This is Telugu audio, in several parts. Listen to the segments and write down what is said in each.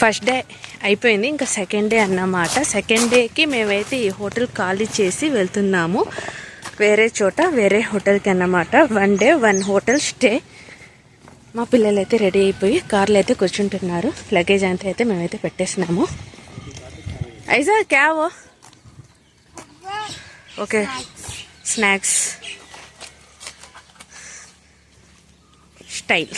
ఫస్ట్ డే అయిపోయింది. ఇంకా సెకండ్ డే అన్నమాట. సెకండ్ డేకి మేమైతే ఈ హోటల్ ఖాళీ చేసి వెళ్తున్నాము. వేరే చోట వేరే హోటల్కి అన్నమాట. One day one hotel stay. మా పిల్లలు అయితే రెడీ అయిపోయి కార్లో అయితే కూర్చుంటున్నారు. లగేజ్ అంతా అయితే మేమైతే పెట్టేసినాము. ఐజా క్యావో? ఓకే. స్నాక్స్. స్టైల్.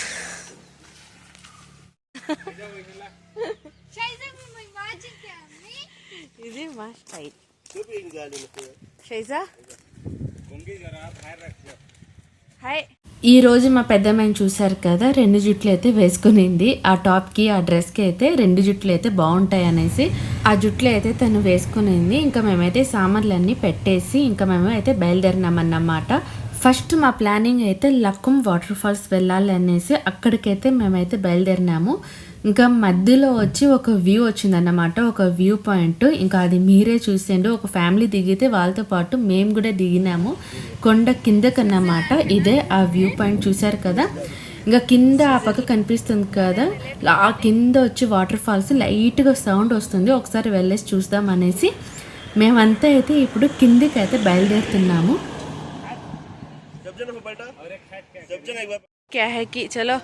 ఇది మా స్టైల్ షైజా? హాయ్ ఈ రోజు మా పెద్దమ్మాయిని చూసారు కదా రెండు జుట్లు అయితే వేసుకునింది. ఆ టాప్కి ఆ డ్రెస్కి అయితే రెండు జుట్లు అయితే బాగుంటాయి అనేసి ఆ జుట్లు అయితే తను వేసుకునింది. ఇంకా మేమైతే సామాన్లన్నీ పెట్టేసి ఇంకా మేము అయితే బయలుదేరినామన్నమాట. ఫస్ట్ మా ప్లానింగ్ అయితే లక్కుం వాటర్ ఫాల్స్ వెళ్ళాలి అనేసి అక్కడికైతే మేమైతే బయలుదేరినాము. ఇంకా మధ్యలో వచ్చి ఒక వ్యూ వచ్చిందన్నమాట. ఒక వ్యూ పాయింట్. ఇంకా అది మీరే చూసేయండి. ఒక ఫ్యామిలీ దిగితే వాళ్ళతో పాటు మేము కూడా దిగినాము. కొండ కిందకన్నమాట. ఇదే ఆ వ్యూ పాయింట్ చూశారు కదా? ఇంకా కింద ఆ పక్క కనిపిస్తుంది కదా? ఆ కింద వచ్చి వాటర్ ఫాల్స్ లైట్గా సౌండ్ వస్తుంది. ఒకసారి వెళ్ళేసి చూద్దాం అనేసి మేమంతా అయితే ఇప్పుడు కిందికి అయితే బయలుదేరుతున్నాము. जब जन हो बेटा जन एक बार। क्या है कि चलो।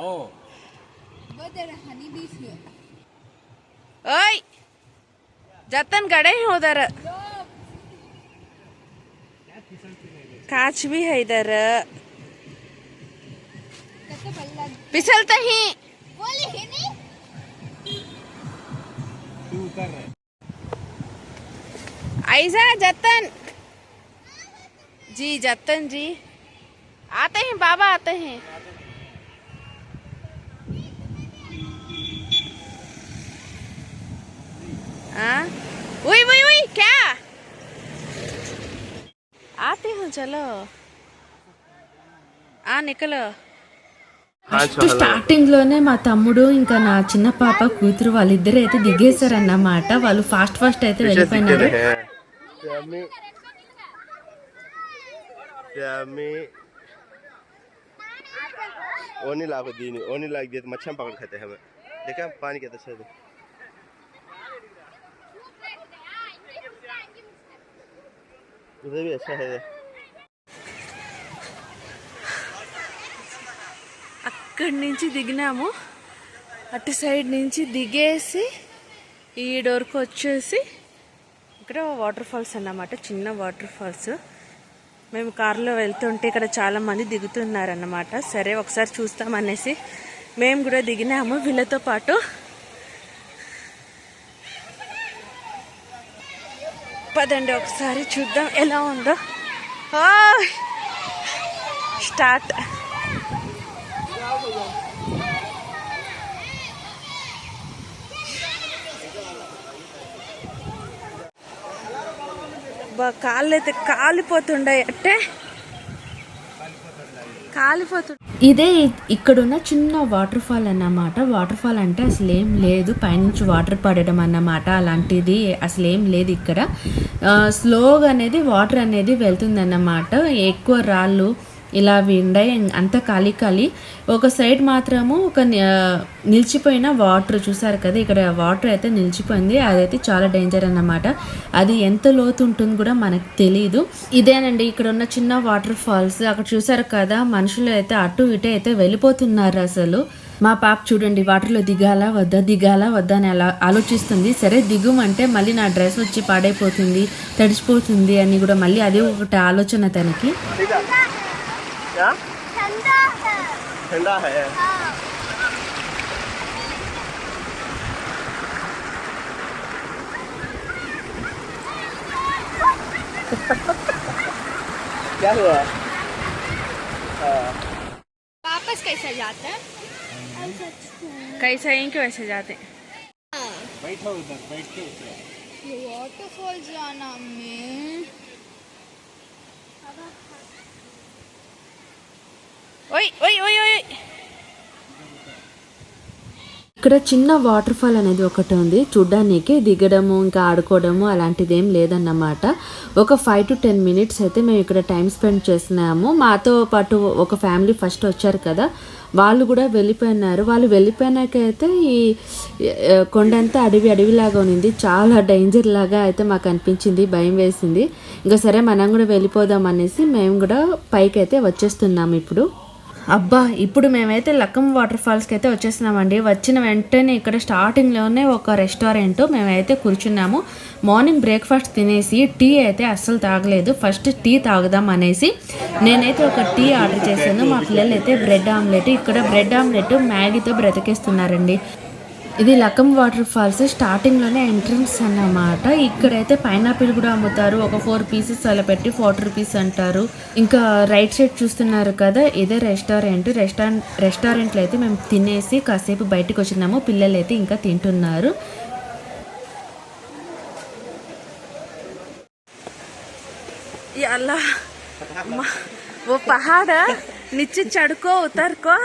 आओ। ओए जतन गड़े हैं उधर। कांच भी है इधर। फिसलते ही। ऐसा जतन जी जतन जी आते हैं बाबा आते हैं हाँ वही वही वही क्या आते हूँ चलो ఆ నికలో స్టార్టింగ్ లోనే మా తమ్ముడు ఇంకా నా చిన్న పాప కూతురు వాళ్ళిద్దరు అయితే దిగేశారన్నమాట వాళ్ళు ఫాస్ట్ ఫాస్ట్ అయితే వెళ్ళిపోయినారు Yummy. Yummy. ओनी लाभ दीनी ओनी लाग दिए तो मच्छम पकड़ खाते हैं हमें देखा पानी के दशा दे उधर भी अच्छा है అక్కడి నుంచి దిగినాము అటు సైడ్ నుంచి దిగేసి ఈ డోర్కి వచ్చేసి ఇక్కడ వాటర్ ఫాల్స్ అన్నమాట చిన్న వాటర్ ఫాల్స్. మేము కారులో వెళ్తుంటే ఇక్కడ చాలా మంది దిగుతున్నారన్నమాట. సరే ఒకసారి చూస్తామనేసి మేము కూడా దిగినాము. వీళ్ళతో పాటు పదండి ఒకసారి చూద్దాం ఎలా ఉందో. స్టార్ట్. అబ్బా కాళ్ళు అయితే కాలిపోతుండే అంటే కాలిపోతుండే ఇదే ఇక్కడున్న చిన్న వాటర్ ఫాల్ అన్నమాట. వాటర్ ఫాల్ అంటే అసలు ఏం లేదు. పైనుంచి వాటర్ పడడం అన్నమాట. అలాంటిది అసలు ఏం లేదు ఇక్కడ. స్లోగా అనేది వాటర్ అనేది వెళ్తుందన్నమాట. ఎక్కువ రాళ్ళు ఇలా విండాయి అంత ఖాళీ ఖాళీ. ఒక సైడ్ మాత్రము ఒక నిలిచిపోయిన వాటర్ చూసారు కదా ఇక్కడ వాటర్ అయితే నిలిచిపోయింది. అదైతే చాలా డేంజర్ అన్నమాట. అది ఎంత లోతు ఉంటుంది కూడా మనకు తెలియదు ఇదేనండి ఇక్కడ ఉన్న చిన్న వాటర్ ఫాల్స్. అక్కడ చూసారు కదా మనుషులు అయితే అటు ఇటు అయితే వెళ్ళిపోతున్నారు అసలు. మా పాప చూడండి వాటర్లో దిగాలా వద్దా దిగాలా వద్దా అని అలా ఆలోచిస్తుంది. సరే దిగుమంటే మళ్ళీ నా డ్రెస్ వచ్చి పాడైపోతుంది తడిచిపోతుంది అని కూడా మళ్ళీ అదే ఒకటి ఆలోచన తనకి. क्या? ठंडा है। क्या हुआ? वापस कैसे जाते हैं? कैसा ही? क्यों ऐसे जाते ये वाटरफॉल जाना में। ఓయ్ ఓయ్ ఓయ్ ఇక్కడ చిన్న వాటర్ ఫాల్ అనేది ఒకటి ఉంది. చూడ్డానికి దిగడము ఇంకా ఆడుకోవడము అలాంటిది ఏం లేదన్నమాట. ఒక ఫైవ్ టు టెన్ మినిట్స్ అయితే మేము ఇక్కడ టైం స్పెండ్ చేసినాము మాతో పాటు ఒక ఫ్యామిలీ ఫస్ట్ వచ్చారు కదా. వాళ్ళు కూడా వెళ్ళిపోయినారు. వాళ్ళు వెళ్ళిపోయినాకైతే ఈ కొండంతా అడవి అడవిలాగా ఉంది చాలా డేంజర్ లాగా అయితే మాకు అనిపించింది భయం వేసింది. ఇంకా సరే మనం కూడా వెళ్ళిపోదాం అనేసి మేము కూడా పైకి అయితే వచ్చేస్తున్నాము ఇప్పుడు. అబ్బా ఇప్పుడు మేమైతే లక్కం వాటర్ ఫాల్స్కి అయితే వచ్చేసినామండి వచ్చిన వెంటనే ఇక్కడ స్టార్టింగ్లోనే ఒక రెస్టారెంట్ మేమైతే కూర్చున్నాము. మార్నింగ్ బ్రేక్ఫాస్ట్ తినేసి టీ అయితే అస్సలు తాగలేదు. ఫస్ట్ టీ తాగుదాం అనేసి నేనైతే ఒక టీ ఆర్డర్ చేశాను. మా పిల్లలు అయితే బ్రెడ్ ఆమ్లెట్ ఇక్కడ బ్రెడ్ ఆమ్లెట్ మ్యాగీతో బ్రతికేస్తున్నారండి. ఇది లకం వాటర్ ఫాల్స్ స్టార్టింగ్లోనే ఎంట్రన్స్ అన్నమాట. ఇక్కడైతే పైనాపిల్ కూడా అమ్ముతారు. ఒక ఫోర్ పీసెస్ అలా పెట్టి ఫార్టీ రూపీస్ అంటారు. ఇంకా రైట్ సైడ్ చూస్తున్నారు కదా ఇదే రెస్టారెంట్. రెస్టారెంట్ రెస్టారెంట్లో అయితే మేము తినేసి కాసేపు బయటకు వచ్చినాము. పిల్లలు అయితే ఇంకా తింటున్నారు. అలా ఓ పహాడ? నిచ్చి చడుకో ఉతర్కో.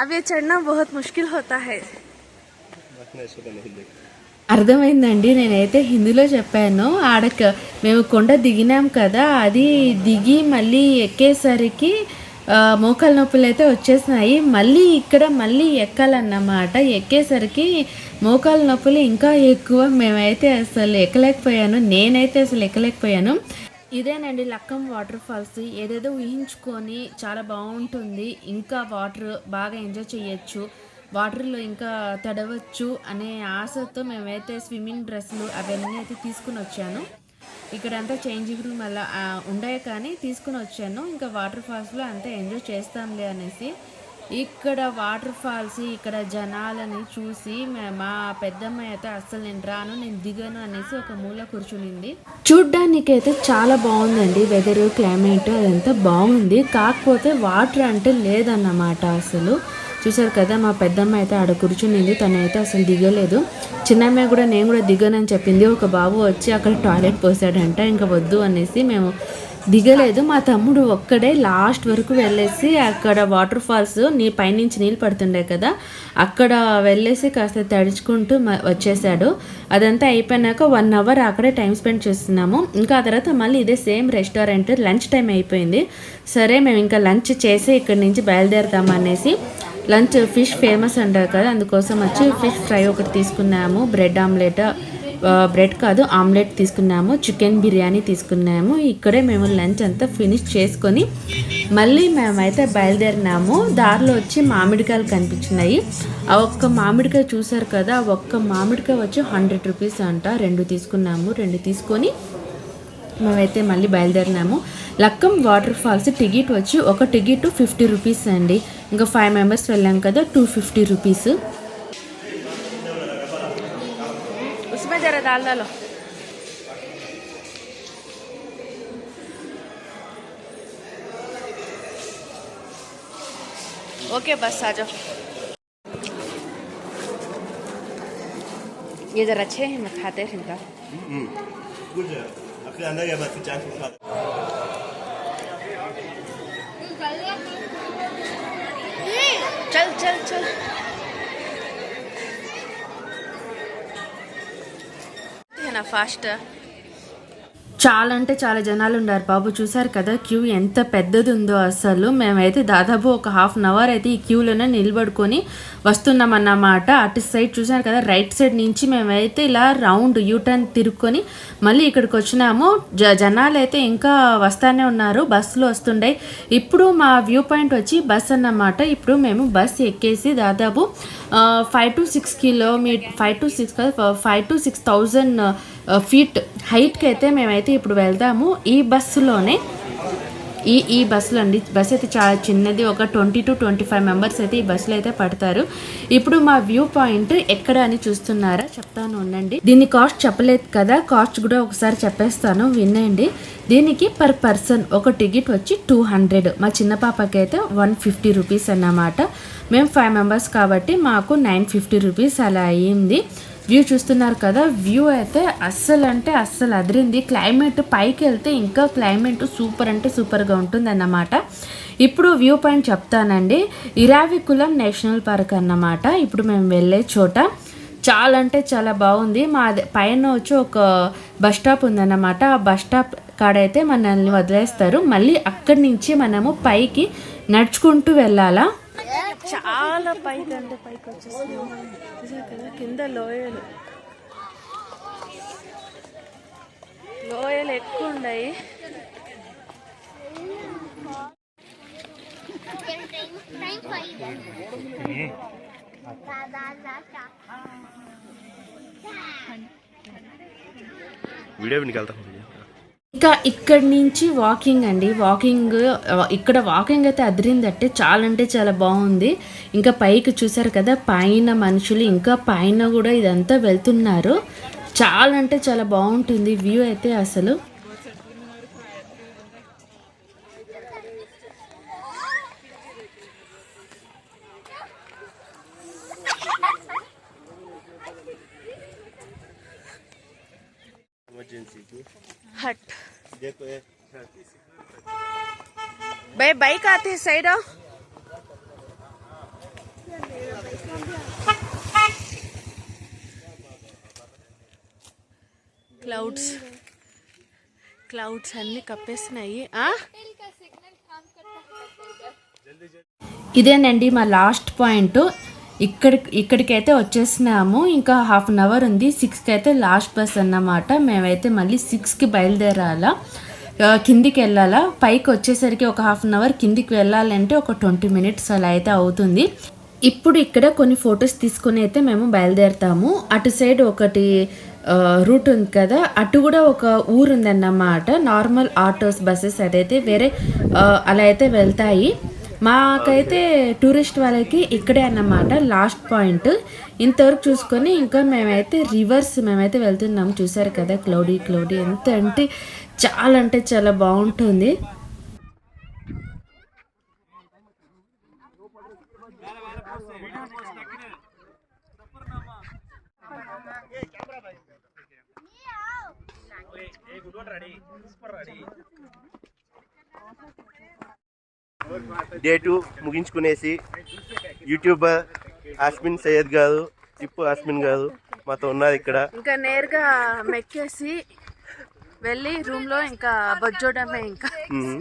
అవి చడనా బహుత్ ముష్కిల్ హోతా హై. అర్థమైందండి. నేనైతే హిందీలో చెప్పాను. ఆడక మేము కొండ దిగినాం కదా అది దిగి మళ్ళీ ఎక్కేసరికి మోకాలు నొప్పులు అయితే వచ్చేసినాయి. మళ్ళీ ఇక్కడ మళ్ళీ ఎక్కాలన్నమాట. ఎక్కేసరికి మోకాలు నొప్పులు ఇంకా ఎక్కువ. మేమైతే అసలు ఎక్కలేకపోయాను. నేనైతే అసలు ఎక్కలేకపోయాను. ఇదేనండి లక్కం వాటర్ ఫాల్స్. ఏదేదో ఊహించుకొని చాలా బాగుంటుంది. ఇంకా వాటర్ బాగా ఎంజాయ్ చేయొచ్చు. వాటర్లో ఇంకా తడవచ్చు అనే ఆశతో మేమైతే స్విమ్మింగ్ డ్రెస్సులు అవన్నీ అయితే తీసుకుని వచ్చాను. ఇక్కడంతా చేంజింగ్ రూమ్ అలా ఉండే కానీ తీసుకుని వచ్చాను. ఇంకా వాటర్ ఫాల్స్లో అంతా ఎంజాయ్ చేస్తాంలే అనేసి ఇక్కడ వాటర్ ఫాల్స్ ఇక్కడ జనాలని చూసి మా పెద్దమ్మాయి అయితే అస్సలు నేను రాను నేను దిగను అనేసి ఒక మూల కూర్చునింది. చూడ్డానికి అయితే చాలా బాగుందండి వెదర్ క్లైమేట్ అదంతా బాగుంది. కాకపోతే వాటర్ అంటే లేదన్నమాట అసలు. చూసారు కదా మా పెద్దమ్మ అయితే ఆడ కూర్చునింది అయితే అసలు దిగలేదు. చిన్నమ్మాయి కూడా నేను కూడా దిగనని చెప్పింది. ఒక బాబు వచ్చి అక్కడ టాయిలెట్ పోసాడంట ఇంకా వద్దు అనేసి మేము దిగలేదు. మా తమ్ముడు ఒక్కడే లాస్ట్ వరకు వెళ్ళేసి అక్కడ వాటర్ ఫాల్స్ నీ పైనుంచి నీళ్ళు పడుతుండే కదా అక్కడ వెళ్ళేసి కాస్త తడుచుకుంటూ వచ్చేసాడు. అదంతా అయిపోయినాక వన్ అవర్ అక్కడే టైం స్పెండ్ చేస్తున్నాము. ఇంకా ఆ తర్వాత మళ్ళీ ఇదే సేమ్ రెస్టారెంట్ లంచ్ టైం అయిపోయింది. సరే మేము ఇంకా లంచ్ చేసి ఇక్కడి నుంచి బయలుదేరుతాం అనేసి లంచ్ ఫిష్ ఫేమస్ అంటారు కదా అందుకోసం వచ్చి ఫిష్ ఫ్రై ఒకటి తీసుకున్నాము బ్రెడ్ ఆమ్లెట్ బ్రెడ్ కాదు ఆమ్లెట్ తీసుకున్నాము చికెన్ బిర్యానీ తీసుకున్నాము. ఇక్కడే మేము లంచ్ అంతా ఫినిష్ చేసుకొని మళ్ళీ మేమైతే బయలుదేరినాము. దారిలో వచ్చి మామిడికాయలు కనిపించినాయి. ఆ ఒక్క మామిడికాయ చూసారు కదా ఒక్క మామిడికాయ వచ్చి హండ్రెడ్ రూపీస్ అంట. రెండు తీసుకున్నాము రెండు తీసుకొని మేమైతే మళ్ళీ బయలుదేరినాము లక్కం వాటర్ ఫాల్స్ టికెట్ వచ్చి ఒక టికెట్ ఫిఫ్టీ రూపీస్ అండి ఇంకా ఫైవ్ మెంబర్స్ వెళ్ళాం కదా టూ ఫిఫ్టీ రూపీస్ उसमें जरा दाल डालो ओके बस आ जाओ ये जरा अच्छे हैं मैं खाते हैं इनका Gut, ja. Ach, ja, na ja, was ich einfach habe. चल चल चल ना फास्ट చాలా అంటే చాలా జనాలు ఉన్నారు బాబు. చూసారు కదా క్యూ ఎంత పెద్దది ఉందో అసలు. మేమైతే దాదాపు ఒక హాఫ్ అన్ అవర్ అయితే ఈ క్యూలోనే నిలబడుకొని వస్తున్నాం అన్నమాట అటు సైడ్ చూసారు కదా రైట్ సైడ్ నుంచి మేమైతే ఇలా రౌండ్ యూటర్న్ తిరుక్కొని మళ్ళీ ఇక్కడికి వచ్చినాము. జ జనాలు అయితే ఇంకా వస్తానే ఉన్నారు బస్సులు వస్తుండే. ఇప్పుడు మా వ్యూ పాయింట్ వచ్చి బస్ అన్నమాట. ఇప్పుడు మేము బస్ ఎక్కేసి దాదాపు five to six kilometre five to six five to six thousand feet హైట్కి అయితే మేమైతే ఇప్పుడు వెళ్దాము. ఈ బస్సులోనే ఈ ఈ బస్సులో అండి బస్ అయితే చాలా చిన్నది. ఒక twenty to twenty five members అయితే ఈ బస్సులో అయితే పడతారు. ఇప్పుడు మా వ్యూ పాయింట్ ఎక్కడ అని చూస్తున్నారా? చెప్తాను ఉండండి. దీని కాస్ట్ చెప్పలేదు కదా. కాస్ట్ కూడా ఒకసారి చెప్పేస్తాను వినండి. దీనికి పర్ పర్సన్ ఒక టికెట్ వచ్చి టూ హండ్రెడ్. మా చిన్న పాపకి అయితే వన్ ఫిఫ్టీ రూపీస్ అన్నమాట. మేము ఫైవ్ మెంబర్స్ కాబట్టి మాకు నైన్ ఫిఫ్టీ రూపీస్ అలా అయ్యింది. వ్యూ చూస్తున్నారు కదా వ్యూ అయితే అస్సలు అంటే అస్సలు అదిరింది. క్లైమేట్ పైకి వెళ్తే ఇంకా క్లైమేట్ సూపర్ అంటే సూపర్గా ఉంటుంది అన్నమాట ఇప్పుడు వ్యూ పాయింట్ చెప్తానండి. ఇరావికులం నేషనల్ పార్క్ అన్నమాట. ఇప్పుడు మేము వెళ్ళే చోట. చాలా అంటే చాలా బాగుంది. మా పైన వచ్చి ఒక బస్ స్టాప్ ఉందన్నమాట. ఆ బస్ స్టాప్ కాడైతే మనల్ని వదిలేస్తారు. మళ్ళీ అక్కడి నుంచి మనము పైకి నడుచుకుంటూ వెళ్ళాలా? చాలా పైకి అంటే పైకి వచ్చేస్తుంది. కదా కింద లోయలు. లోయలు ఎక్కువ ఉన్నాయి. వీడియో వినికి వెళ్తాం ఇంకా ఇక్కడి నుంచి వాకింగ్ అండి. వాకింగ్ ఇక్కడ వాకింగ్ అయితే అదిరిందంటే చాలా అంటే చాలా బాగుంది. ఇంకా పైకి చూసారు కదా పైన మనుషులు ఇంకా పైన కూడా ఇదంతా వెళ్తున్నారు. చాలా అంటే చాలా బాగుంటుంది వ్యూ అయితే అసలు. హట్. की హట్ देखो ये by bike Aathe side clouds clouds అన్ని కప్పేస్తున్నాయి ఆ? ఇదేనండి మా లాస్ట్ పాయింట్ ఇక్కడ ఇక్కడికైతే వచ్చేసినాము. ఇంకా హాఫ్ అన్ అవర్ ఉంది. సిక్స్కి అయితే లాస్ట్ బస్ అన్నమాట. మేమైతే మళ్ళీ సిక్స్కి బయలుదేరాలా. కిందికి వెళ్ళాలా. పైకి వచ్చేసరికి ఒక హాఫ్ అన్ అవర్ కిందికి వెళ్ళాలంటే ఒక ట్వంటీ మినిట్స్ అలా అయితే అవుతుంది. ఇప్పుడు ఇక్కడ కొన్ని ఫొటోస్ తీసుకొని అయితే మేము బయలుదేరుతాము. అటు సైడ్ ఒకటి రూట్ ఉంది కదా. అటు కూడా ఒక ఊరు ఉందన్నమాట. నార్మల్ ఆటోస్ బస్సెస్ అదైతే వేరే అలా అయితే వెళ్తాయి. మాకైతే టూరిస్ట్ వాళ్ళకి ఇక్కడే అన్నమాట లాస్ట్ పాయింట్. ఇంతవరకు చూసుకొని ఇంకా మేమైతే రివర్స్ మేమైతే వెళ్తున్నాము చూసారు కదా క్లౌడీ క్లౌడీ ఎంత అంటే చాలా అంటే చాలా బాగుంటుంది. డే టూ ముగించుకునేసి యూట్యూబర్ ఆస్మిన్ సయ్యద్ గారు టిప్పు ఆస్మిన్ గారు మాతో ఉన్నారు ఇక్కడ ఇంకా నేరుగా మెక్కేసి వెళ్ళి రూమ్ లో ఇంకా బొజ్జోడమే ఇంకా మ్మ్.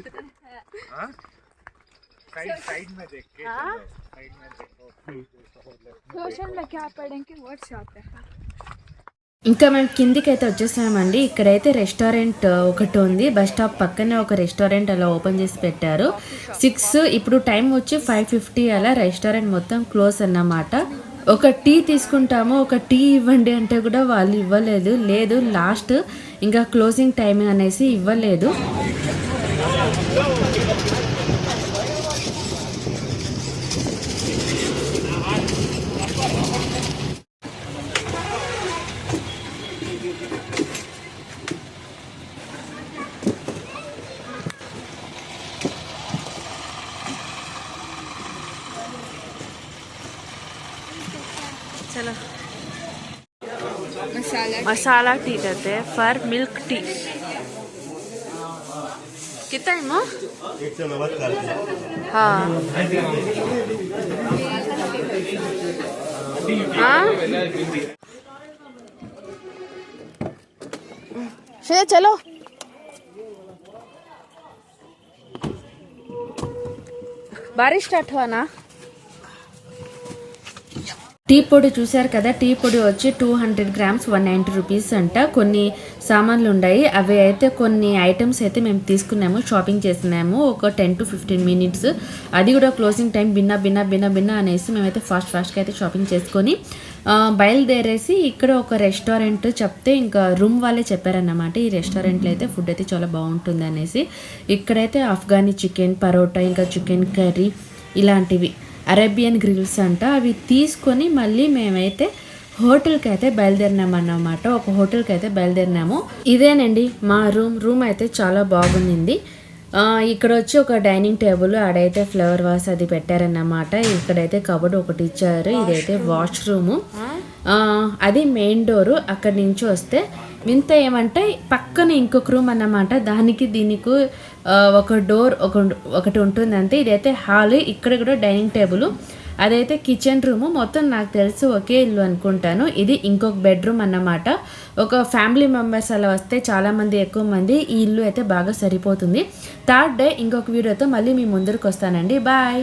सोशल में क्या पढ़ेंगे व्हाट्सएप पे ఇంకా మేము కిందికి అయితే వచ్చేసామండి. ఇక్కడైతే రెస్టారెంట్ ఒకటి ఉంది. బస్ స్టాప్ పక్కనే ఒక రెస్టారెంట్ అలా ఓపెన్ చేసి పెట్టారు. సిక్స్ ఇప్పుడు టైం వచ్చి ఫైవ్ ఫిఫ్టీ అలా రెస్టారెంట్ మొత్తం క్లోజ్ అన్నమాట. ఒక టీ తీసుకుంటాము ఒక టీ ఇవ్వండి అంటే కూడా వాళ్ళు ఇవ్వలేదు. లేదు లాస్ట్ ఇంకా క్లోజింగ్ టైమింగ్ అనేసి ఇవ్వలేదు. मसाला टी कहते हैं, फर मिल्क टी। कितना है, मो। हाँ। हाँ? श्रेया, चलो। बारिश स्टार्ट हुआ ना? టీ పొడి చూశారు కదా టీ పొడి వచ్చి two hundred grams one ninety rupees అంట. కొన్ని సామాన్లు ఉన్నాయి అవి అయితే కొన్ని ఐటమ్స్ అయితే మేము తీసుకున్నాము షాపింగ్ చేసినాము ఒక టెన్ టు ఫిఫ్టీన్ మినిట్స్. అది కూడా క్లోజింగ్ టైం బిన్న భిన్న భిన్న భిన్న అనేసి మేమైతే ఫాస్ట్ ఫాస్ట్గా అయితే షాపింగ్ చేసుకొని బయలుదేరేసి ఇక్కడ ఒక రెస్టారెంట్ చెప్తే ఇంకా రూమ్ వాళ్ళే చెప్పారన్నమాట. ఈ రెస్టారెంట్లో అయితే ఫుడ్ అయితే చాలా బాగుంటుంది అనేసి. ఇక్కడైతే ఆఫ్ఘనీ చికెన్ పరోటా ఇంకా చికెన్ కర్రీ ఇలాంటివి. అరేబియన్ గ్రిల్స్ అంట. అవి తీసుకొని మళ్ళీ మేమైతే హోటల్కి అయితే బయలుదేరినాం అన్నమాట ఒక హోటల్కి అయితే బయలుదేరినాము. ఇదేనండి మా రూమ్. రూమ్ అయితే చాలా బాగుంది ఇక్కడ వచ్చి ఒక డైనింగ్ టేబుల్ ఆడైతే ఫ్లవర్ వాస్ అది పెట్టారన్నమాట. ఇక్కడైతే కబోర్డ్ ఒకటి ఇచ్చారు. ఇదైతే వాష్ రూమ్ అది మెయిన్ డోరు అక్కడి నుంచి వస్తే వింత ఏమంటే పక్కన ఇంకొక రూమ్ అన్నమాట. దానికి దీనికి ఒక డోర్ ఒక ఒకటి ఉంటుంది అంతే. ఇదైతే హాల్ ఇక్కడ కూడా డైనింగ్ టేబుల్ అదైతే కిచెన్ రూమ్ మొత్తం నాకు తెలిసి ఒకే ఇల్లు అనుకుంటాను. ఇది ఇంకొక బెడ్రూమ్ అన్నమాట. ఒక ఫ్యామిలీ మెంబర్స్ అలా వస్తే చాలామంది ఎక్కువ మంది ఈ ఇల్లు అయితే బాగా సరిపోతుంది. థర్డ్ డే ఇంకొక వీడియోతో మళ్ళీ మీ ముందరికి వస్తానండి. బాయ్